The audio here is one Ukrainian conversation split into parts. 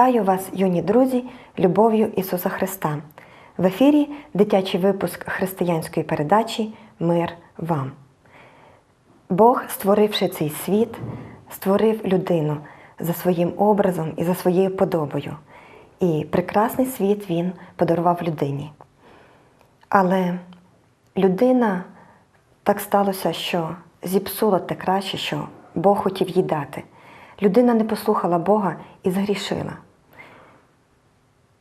Вітаю вас, юні друзі, любов'ю Ісуса Христа. В ефірі дитячий випуск християнської передачі Мир вам. Бог, створивши цей світ, створив людину за своїм образом і за своєю подобою. І прекрасний світ Він подарував людині. Але людина так сталося, що зіпсула те краще, що Бог хотів їй дати. Людина не послухала Бога і згрішила.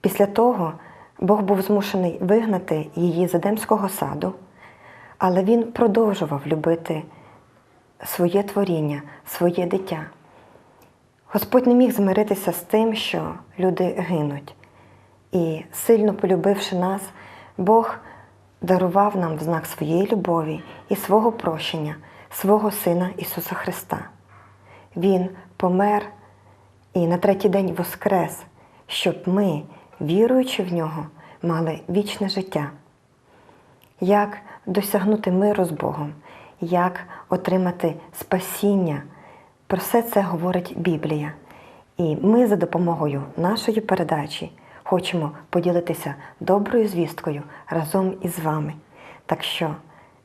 Після того Бог був змушений вигнати її з Едемського саду, але він продовжував любити своє творіння, своє дитя. Господь не міг змиритися з тим, що люди гинуть. І, сильно полюбивши нас, Бог дарував нам в знак своєї любові і свого прощення, свого Сина Ісуса Христа. Він помер і на третій день воскрес, щоб ми, віруючи в нього, мали вічне життя. Як досягнути миру з Богом, як отримати спасіння. Про все це говорить Біблія. І ми за допомогою нашої передачі хочемо поділитися доброю звісткою разом із вами. Так що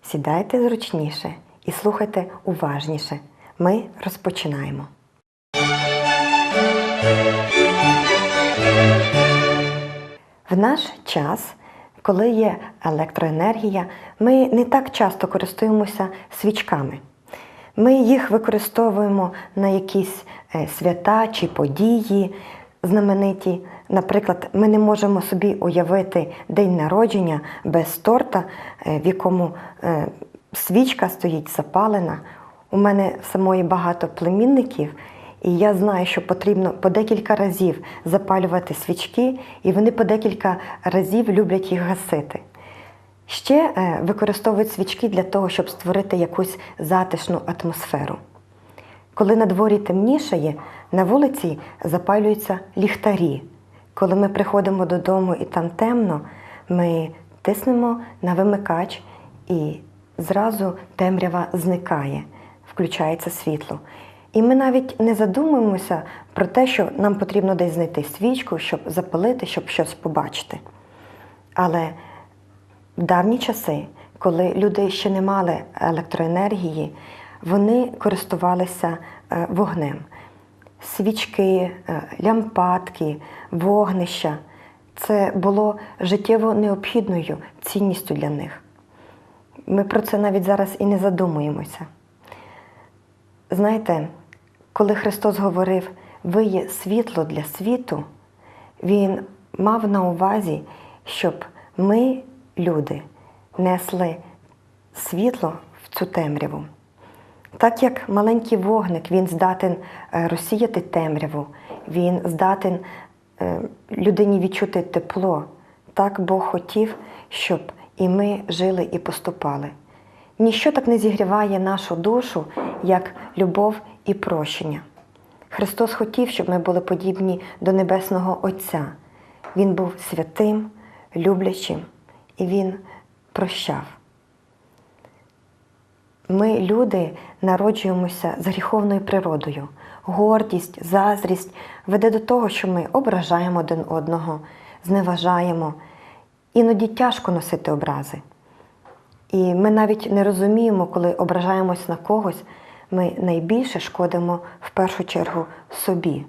сідайте зручніше і слухайте уважніше. Ми розпочинаємо. В наш час, коли є електроенергія, ми не так часто користуємося свічками. Ми їх використовуємо на якісь е, свята чи події знамениті. Наприклад, ми не можемо собі уявити день народження без торта, е, в якому е, свічка стоїть запалена. У мене самої багато племінників, і я знаю, що потрібно по декілька разів запалювати свічки, і вони по декілька разів люблять їх гасити. Ще е, використовують свічки для того, щоб створити якусь затишну атмосферу. Коли на дворі темнішає, на вулиці запалюються ліхтарі. Коли ми приходимо додому і там темно, ми тиснемо на вимикач і зразу темрява зникає, включається світло. І ми навіть не задумуємося про те, що нам потрібно десь знайти свічку, щоб запалити, щоб щось побачити. Але в давні часи, коли люди ще не мали електроенергії, вони користувалися е, вогнем. Свічки, е, лямпадки, вогнища це було життєво необхідною цінністю для них. Ми про це навіть зараз і не задумуємося. Знаєте, коли Христос говорив, ви є світло для світу, Він мав на увазі, щоб ми, люди, несли світло в цю темряву. Так як маленький вогник, він здатен е, розсіяти темряву, він здатен е, людині відчути тепло. Так Бог хотів, щоб і ми жили і поступали. Ніщо так не зігріває нашу душу, як любов і прощення. Христос хотів, щоб ми були подібні до Небесного Отця. Він був святим, люблячим, і Він прощав. Ми, люди, народжуємося з гріховною природою. Гордість, заздрість веде до того, що ми ображаємо один одного, зневажаємо. Іноді тяжко носити образи. І ми навіть не розуміємо, коли ображаємось на когось, ми найбільше шкодимо в першу чергу собі.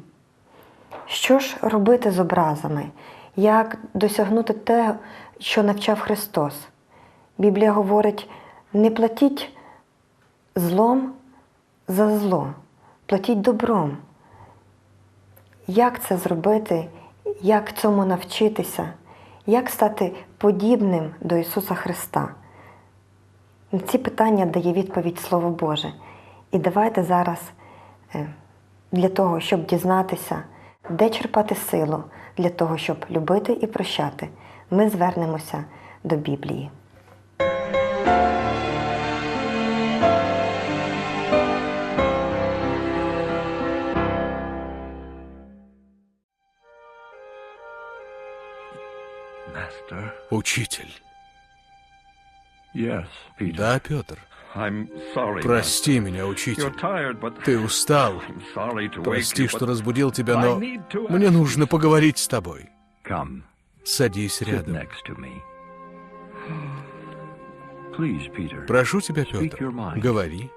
Що ж робити з образами? Як досягнути те, що навчав Христос? Біблія говорить: не платіть злом за зло, платіть добром. Як це зробити? Як цьому навчитися? Як стати подібним до Ісуса Христа? На ці питання дає відповідь Слово Боже. І давайте зараз е, для того, щоб дізнатися, де черпати силу для того, щоб любити і прощати, ми звернемося до Біблії. Учитель, Yes, Peter. Да, Петр. Прости меня, учитель. Ты устал. Прости, что разбудил тебя, но мне нужно поговорить с тобой. Садись рядом. Прошу тебя, Петр, говори.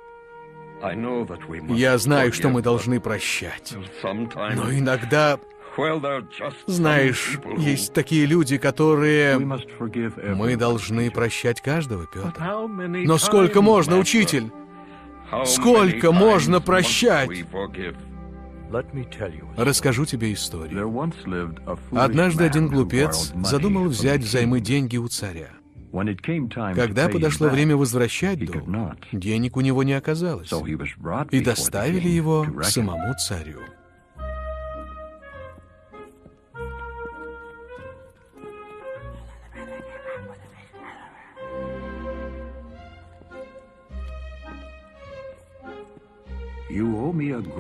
Я знаю, что мы должны прощать, но иногда знаешь, есть такие люди, которые... Мы должны прощать каждого, Петр. Но сколько можно, учитель? Сколько можно прощать? Расскажу тебе историю. Однажды один глупец задумал взять взаймы деньги у царя. Когда подошло время возвращать долг, денег у него не оказалось, и доставили его самому царю.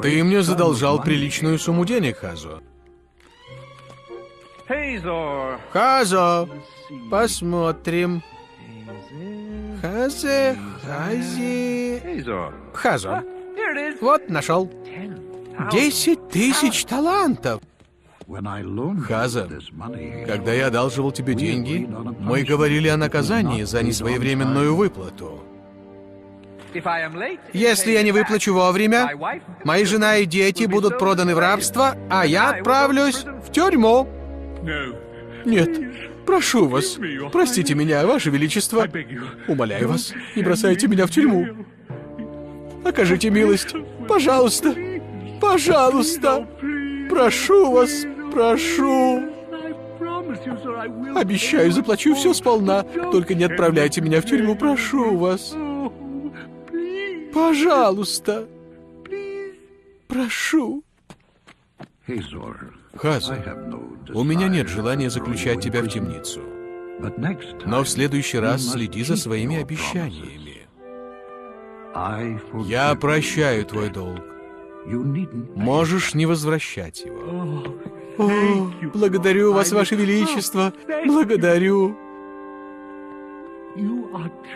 Ты мне задолжал приличную сумму денег, Хазо. Хазо, посмотрим. Хазе, Хази... Хазо, is. вот нашел. Десять тысяч талантов. Хаза, Когда я одалживал тебе деньги, мы говорили о наказании за несвоевременную выплату. Если я не выплачу вовремя, моя жена и дети будут проданы в рабство, а я отправлюсь в тюрьму. Нет, прошу вас, простите меня, Ваше Величество. Умоляю вас, не бросайте меня в тюрьму. Окажите милость, пожалуйста, пожалуйста. Прошу вас, прошу. Обещаю, заплачу все сполна. Только не отправляйте меня в тюрьму, прошу вас. Пожалуйста. Прошу. Хаза, у меня нет желания заключать тебя в темницу. Но в следующий раз следи за своими обещаниями. Я прощаю твой долг. Можешь не возвращать его. О, благодарю вас, Ваше Величество. Благодарю.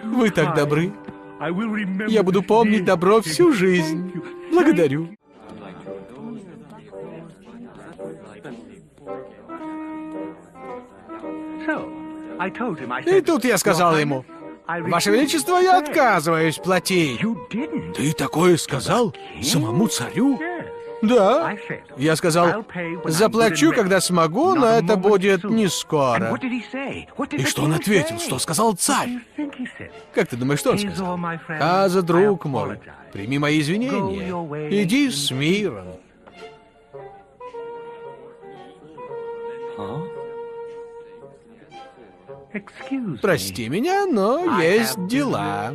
Вы так добры. Я буду помнить добро всю жизнь. Благодарю. И тут я сказал ему, Ваше Величество, я отказываюсь платить. Ты такое сказал? Самому царю? Да. Я сказал, заплачу, когда смогу, но это будет не скоро. И что он ответил? Что сказал царь? Как ты думаешь, что он сказал? Каза, друг мой, прими мои извинения. Иди с миром. Прости меня, но есть дела.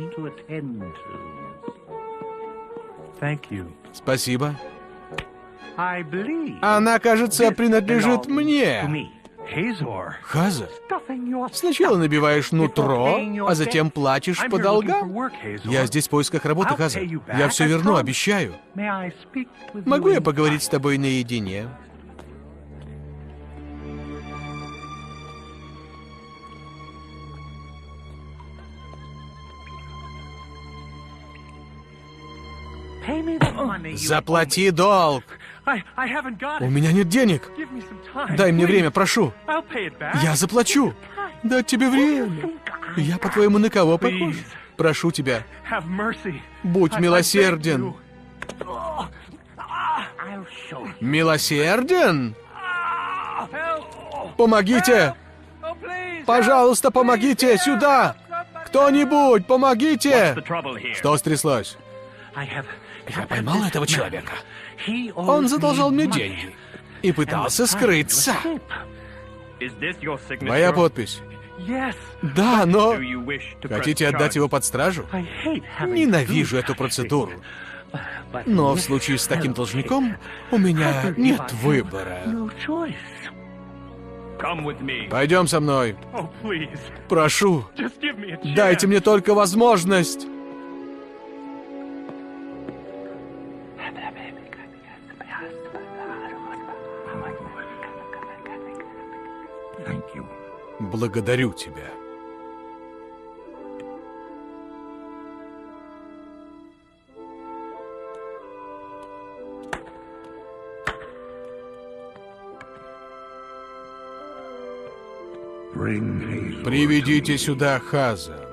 Спасибо. Она, кажется, принадлежит мне. Хаза, сначала набиваешь нутро, а затем платишь по долгам. Я здесь в поисках работы, Хаза. Я все верну, обещаю. Могу я поговорить с тобой наедине? Заплати долг. У меня нет денег. Дай мне время, прошу. Я заплачу. Дать тебе время. Я, по-твоему, на кого похож? Прошу тебя, будь милосерден. Милосерден? Помогите! Пожалуйста, помогите! Сюда! Кто-нибудь, помогите! Что стряслось? Я поймал этого человека. Он задолжал мне деньги и пытался скрыться. Моя подпись. Да, но... Хотите отдать его под стражу? Ненавижу эту процедуру. Но в случае с таким должником у меня нет выбора. Пойдем со мной. Прошу, дайте мне только возможность. благодарю тебя. Приведите сюда Хаза.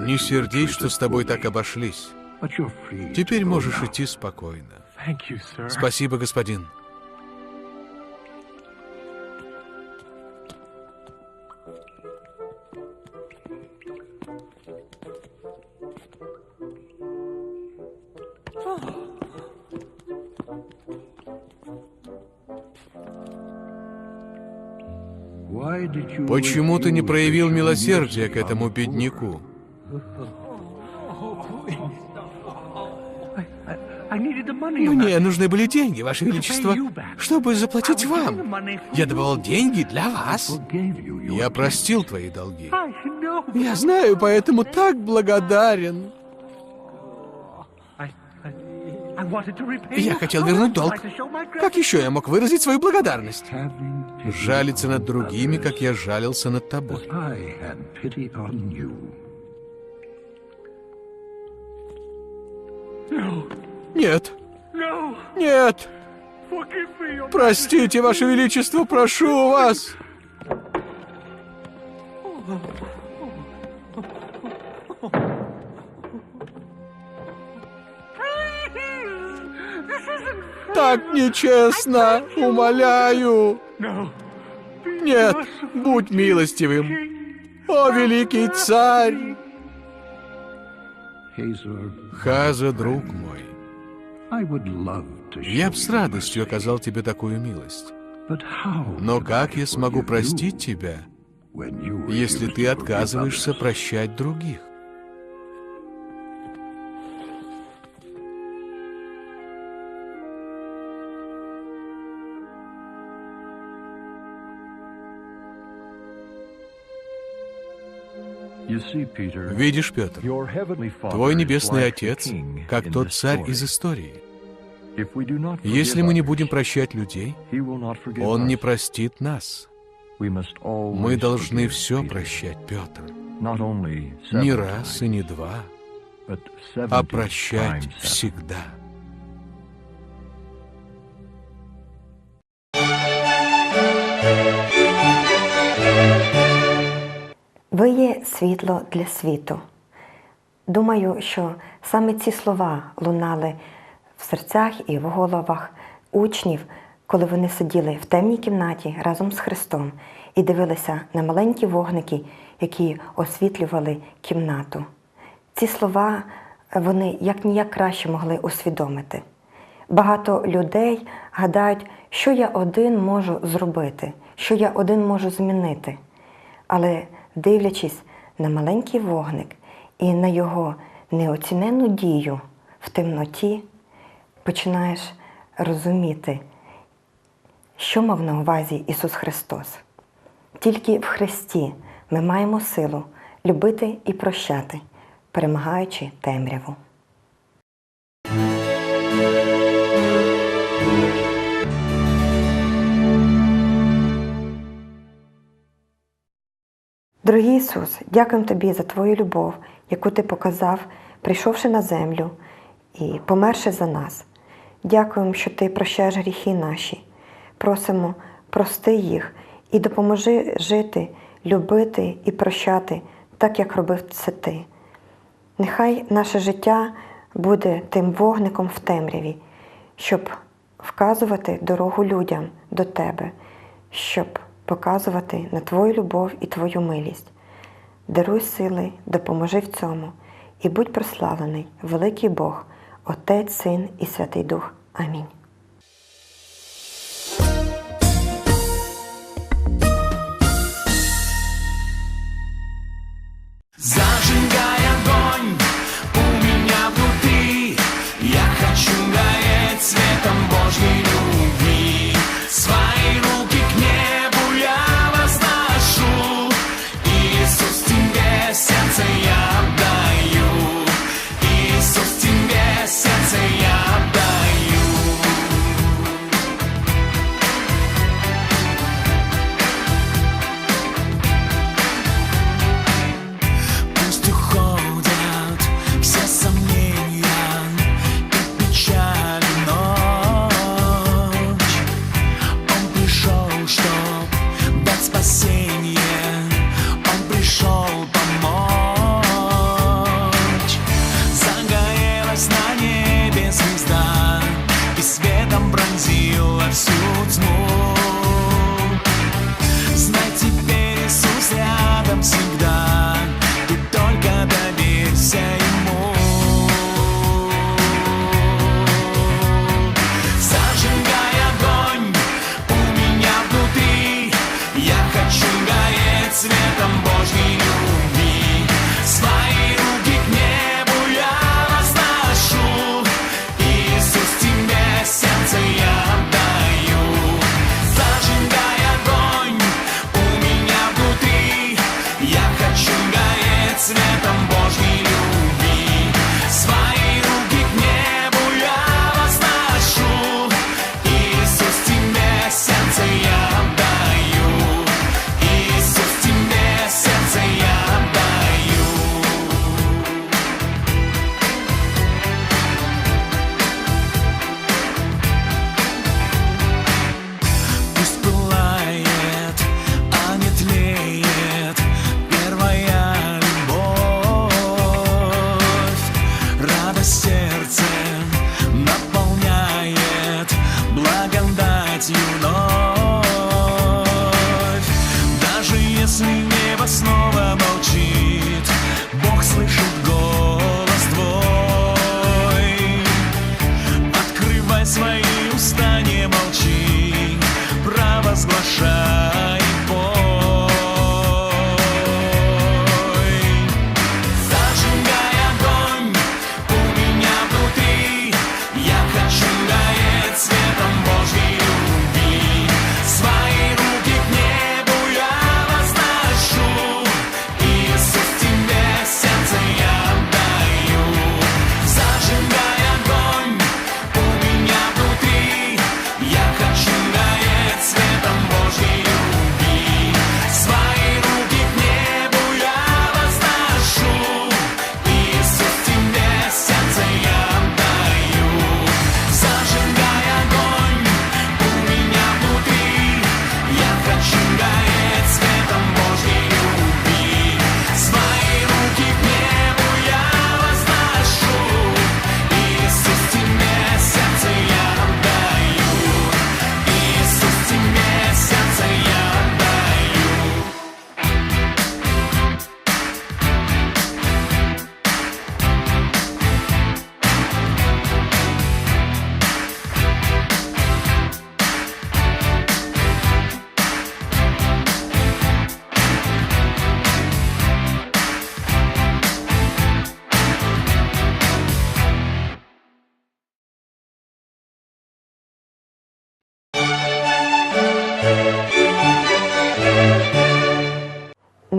Не сердись, что с тобой так обошлись. Теперь можешь идти спокойно. Спасибо, господин. Почему ты не проявил милосердия к этому бедняку? Мне нужны были деньги, Ваше Величество, чтобы заплатить вам. Я давал деньги для вас. Я простил твои долги. Я знаю, поэтому так благодарен. Я хотел вернуть долг. Как еще я мог выразить свою благодарность? Жалиться над другими, как я жалился над тобой. Нет. Нет. Простите, Ваше Величество, прошу вас. Oh. так нечестно! Умоляю!» «Нет, будь милостивым! О, великий царь!» Хаза, друг мой, я бы с радостью оказал тебе такую милость. Но как я смогу простить тебя, если ты отказываешься прощать других? Видишь, Петр, твой Небесный Отец, как тот царь из истории. Если мы не будем прощать людей, Он не простит нас. Мы должны все прощать, Петр. Не раз и не два, а прощать всегда. Ви є світло для світу. Думаю, що саме ці слова лунали в серцях і в головах учнів, коли вони сиділи в темній кімнаті разом з Христом і дивилися на маленькі вогники, які освітлювали кімнату. Ці слова вони як ніяк краще могли усвідомити. Багато людей гадають, що я один можу зробити, що я один можу змінити. Але дивлячись на маленький вогник і на його неоціненну дію в темноті, починаєш розуміти, що мав на увазі Ісус Христос. Тільки в Христі ми маємо силу любити і прощати, перемагаючи темряву. Дорогий Ісус, дякуємо Тобі за Твою любов, яку Ти показав, прийшовши на землю і померши за нас. Дякуємо, що Ти прощаєш гріхи наші. Просимо, прости їх і допоможи жити, любити і прощати, так як робив це Ти. Нехай наше життя буде тим вогником в темряві, щоб вказувати дорогу людям до Тебе, щоб показувати на Твою любов і Твою милість. Даруй сили, допоможи в цьому, і будь прославлений, великий Бог, Отець, Син і Святий Дух. Амінь.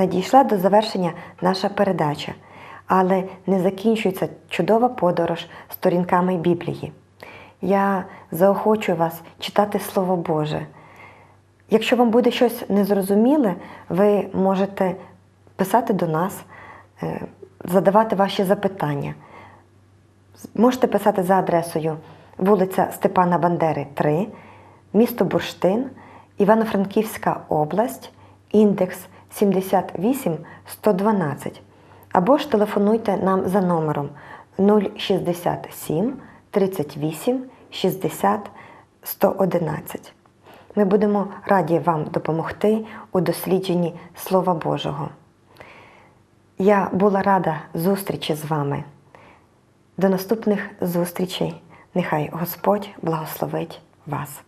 Надійшла до завершення наша передача, але не закінчується чудова подорож сторінками Біблії. Я заохочую вас читати Слово Боже. Якщо вам буде щось незрозуміле, ви можете писати до нас, е, задавати ваші запитання. Можете писати за адресою вулиця Степана Бандери, 3, місто Бурштин, Івано-Франківська область, індекс 78112. Або ж телефонуйте нам за номером 067 38 60 111. Ми будемо раді вам допомогти у дослідженні Слова Божого. Я була рада зустрічі з вами. До наступних зустрічей. Нехай Господь благословить вас.